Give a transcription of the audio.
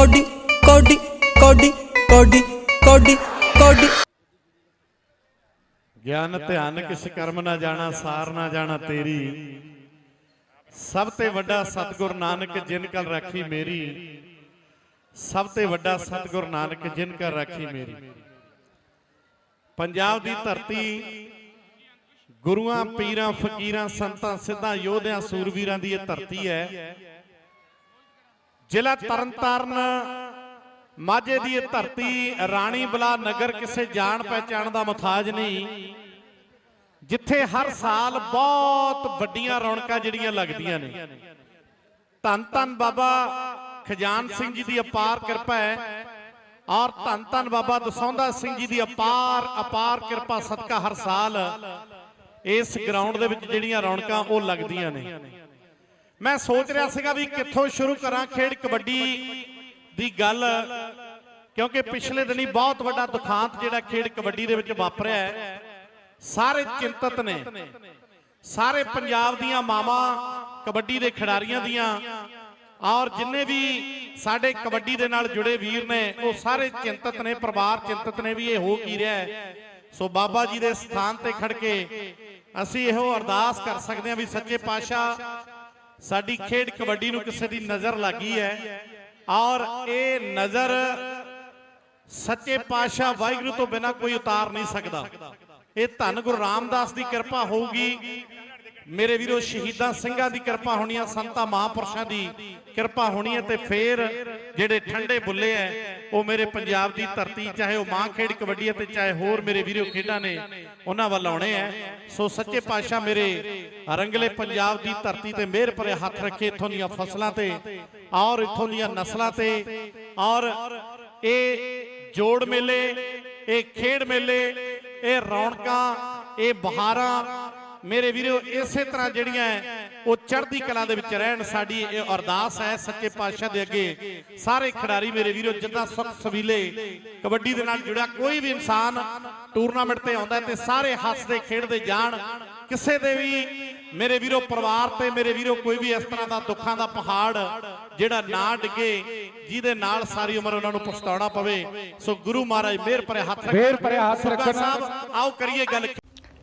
Cody ਕੋਡੀ ਕੋਡੀ ਕੋਡੀ ਕੋਡੀ ਕੋਡੀ। ਗਿਆਨ, ਧਿਆਨ ਕਿਸ ਕਰਮ ਨਾ ਜਾਣਾ, ਸਾਰ ਨਾ ਜਾਣਾ ਤੇਰੀ। ਸਭ ਤੇ ਵੱਡਾ ਸਤਿਗੁਰ ਨਾਨਕ ਜਿਨ ਕਲ ਰਾਖੀ ਮੇਰੀ। ਸਭ ਤੇ ਵੱਡਾ ਸਤਿਗੁਰ ਨਾਨਕ ਜਿਨ ਕਲ ਰਾਖੀ ਮੇਰੀ। ਪੰਜਾਬ ਦੀ ਧਰਤੀ, ਗੁਰੂਆਂ, ਪੀਰਾਂ, ਫਕੀਰਾਂ, ਸੰਤਾਂ, ਸਿੱਧਾਂ, ਯੋਧਿਆਂ, ਸੂਰਵੀਰਾਂ ਦੀ ਇਹ ਧਰਤੀ ਹੈ। ਜ਼ਿਲ੍ਹਾ ਤਰਨਤਾਰਨ, ਮਾਝੇ ਦੀ ਇਹ ਧਰਤੀ ਰਾਣੀ ਬਲਾ ਨਗਰ ਕਿਸੇ ਜਾਣ ਪਹਿਚਾਣ ਦਾ ਮੁਤਾਜ ਨਹੀਂ, ਜਿੱਥੇ ਹਰ ਸਾਲ ਬਹੁਤ ਵੱਡੀਆਂ ਰੌਣਕਾਂ ਜਿਹੜੀਆਂ ਲੱਗਦੀਆਂ ਨੇ। ਧੰਨ ਧੰਨ ਬਾਬਾ ਖਜਾਨ ਸਿੰਘ ਜੀ ਦੀ ਅਪਾਰ ਕਿਰਪਾ ਹੈ ਔਰ ਧੰਨ ਧੰਨ ਬਾਬਾ ਦਸੌਂਦਾ ਸਿੰਘ ਜੀ ਦੀ ਅਪਾਰ ਅਪਾਰ ਕਿਰਪਾ ਸਦਕਾ ਹਰ ਸਾਲ ਇਸ ਗਰਾਊਂਡ ਦੇ ਵਿੱਚ ਜਿਹੜੀਆਂ ਰੌਣਕਾਂ ਉਹ ਲੱਗਦੀਆਂ ਨੇ। ਮੈਂ ਸੋਚ ਰਿਹਾ ਸੀਗਾ ਵੀ ਕਿੱਥੋਂ ਸ਼ੁਰੂ ਕਰਾਂ ਖੇਡ ਕਬੱਡੀ ਦੀ ਗੱਲ, ਕਿਉਂਕਿ ਪਿਛਲੇ ਦਿਨੀ ਬਹੁਤ ਵੱਡਾ ਦੁਖਾਂਤ ਜਿਹੜਾ ਖੇਡ ਕਬੱਡੀ ਦੇ ਵਿੱਚ ਵਾਪਰਿਆ ਹੈ। ਸਾਰੇ ਚਿੰਤਤ ਨੇ। ਸਾਰੇ ਪੰਜਾਬ ਦੀਆਂ ਮਾਵਾਂ ਕਬੱਡੀ ਦੇ ਖਿਡਾਰੀਆਂ ਦੀਆਂ ਔਰ ਜਿੰਨੇ ਵੀ ਸਾਡੇ ਕਬੱਡੀ ਦੇ ਨਾਲ ਜੁੜੇ ਵੀਰ ਨੇ, ਉਹ ਸਾਰੇ ਚਿੰਤਤ ਨੇ, ਪਰਿਵਾਰ ਚਿੰਤਤ ਨੇ ਵੀ ਇਹ ਹੋ ਕੀ ਰਿਹਾ ਸੋ ਬਾਬਾ ਜੀ ਦੇ ਸਥਾਨ ਤੇ ਖੜ ਕੇ ਅਸੀਂ ਇਹੋ ਅਰਦਾਸ ਕਰ ਸਕਦੇ ਹਾਂ ਵੀ ਸੱਚੇ ਪਾਤਸ਼ਾਹ ਸਾਡੀ ਖੇਡ ਕਬੱਡੀ ਨੂੰ ਕਿਸੇ ਦੀ ਨਜ਼ਰ ਲੱਗੀ ਹੈ। ਔਰ ਇਹ ਨਜ਼ਰ ਸੱਚੇ ਪਾਤਸ਼ਾਹ ਵਾਹਿਗੁਰੂ ਤੋਂ ਬਿਨਾ ਕੋਈ ਉਤਾਰ ਨਹੀਂ ਸਕਦਾ। ਇਹ ਧੰਨ ਗੁਰੂ ਰਾਮਦਾਸ ਦੀ ਕਿਰਪਾ ਹੋਊਗੀ। ਮੇਰੇ ਵੀਰੋ, ਸ਼ਹੀਦਾਂ ਸਿੰਘਾਂ ਦੀ ਕਿਰਪਾ ਹੋਣੀ ਆ, ਸੰਤਾਂ ਮਹਾਪੁਰਸ਼ਾਂ ਦੀ ਕਿਰਪਾ ਹੋਣੀ ਹੈ ਤੇ ਫੇਰ ਜਿਹੜੇ ਠੰਡੇ ਬੁੱਲੇ ਐ ਉਹ ਮੇਰੇ ਪੰਜਾਬ ਦੀ ਧਰਤੀ, ਚਾਹੇ ਉਹ ਮਾਂ ਖੇਡ ਕਬੱਡੀ ਹੈ ਤੇ ਚਾਹੇ ਹੋਰ ਮੇਰੇ ਵੀਰੋ ਖੇਡਾਂ ਨੇ, ਉਹਨਾਂ ਵੱਲ ਆਉਣੇ ਐ ਸੋ ਸੱਚੇ ਪਾਤਸ਼ਾਹ ਮੇਰੇ ਰੰਗਲੇ ਪੰਜਾਬ ਦੀ ਧਰਤੀ ਤੇ ਮਿਹਰ ਭਰੇ ਹੱਥ ਰੱਖੇ ਇੱਥੋਂ ਦੀਆਂ ਫਸਲਾਂ ਤੇ ਔਰ ਇੱਥੋਂ ਦੀਆਂ ਨਸਲਾਂ ਤੇ। ਔਰ ਇਹ ਜੋੜ ਮੇਲੇ, ਇਹ ਖੇਡ ਮੇਲੇ, ਇਹ ਰੌਣਕਾਂ, ਇਹ ਬਹਾਰਾਂ ਮੇਰੇ ਵੀਰੋ ਇਸੇ ਤਰ੍ਹਾਂ ਜਿਹੜੀਆਂ ਉਹ ਚੜ੍ਹਦੀ ਕਲਾ ਦੇ ਵਿੱਚ ਰਹਿਣ ਸਾਡੀ ਇਹ ਅਰਦਾਸ ਹੈ ਸੱਚੇ ਪਾਤਸ਼ਾਹ ਦੇ ਅੱਗੇ। ਸਾਰੇ ਖਿਡਾਰੀ ਮੇਰੇ ਵੀਰੋ ਜਿੱਦਾਂ ਸੁਖ ਸਵੀਲੇ ਕਬੱਡੀ ਦੇ ਨਾਲ ਜੁੜਿਆ ਕੋਈ ਵੀ ਇਨਸਾਨ ਟੂਰਨਾਮੈਂਟ ਤੇ ਆਉਂਦਾ ਤੇ ਸਾਰੇ ਹੱਸਦੇ ਖੇਡਦੇ ਜਾਣ। ਕਿਸੇ ਦੇ ਵੀ ਮੇਰੇ ਵੀਰੋ ਪਰਿਵਾਰ ਤੇ ਮੇਰੇ ਵੀਰੋ ਕੋਈ ਵੀ ਇਸ ਤਰ੍ਹਾਂ ਦਾ ਦੁੱਖਾਂ ਦਾ ਪਹਾੜ ਜਿਹੜਾ ਨਾ ਡਿੱਗੇ ਜਿਹਦੇ ਨਾਲ ਸਾਰੀ ਉਮਰ ਉਹਨਾਂ ਨੂੰ ਪਛਤਾਉਣਾ ਪਵੇ। ਸੋ ਗੁਰੂ ਮਹਾਰਾਜ ਮਿਹਰ ਭਰੇ ਹੱਥ ਰੱਖਣ। ਮਿਹਰ ਭਰੇ ਹੱਥ ਸੁੱਖਾ ਰੱਖਣ। ਸਾਹਿਬ ਆਓ ਕਰੀਏ ਗੱਲ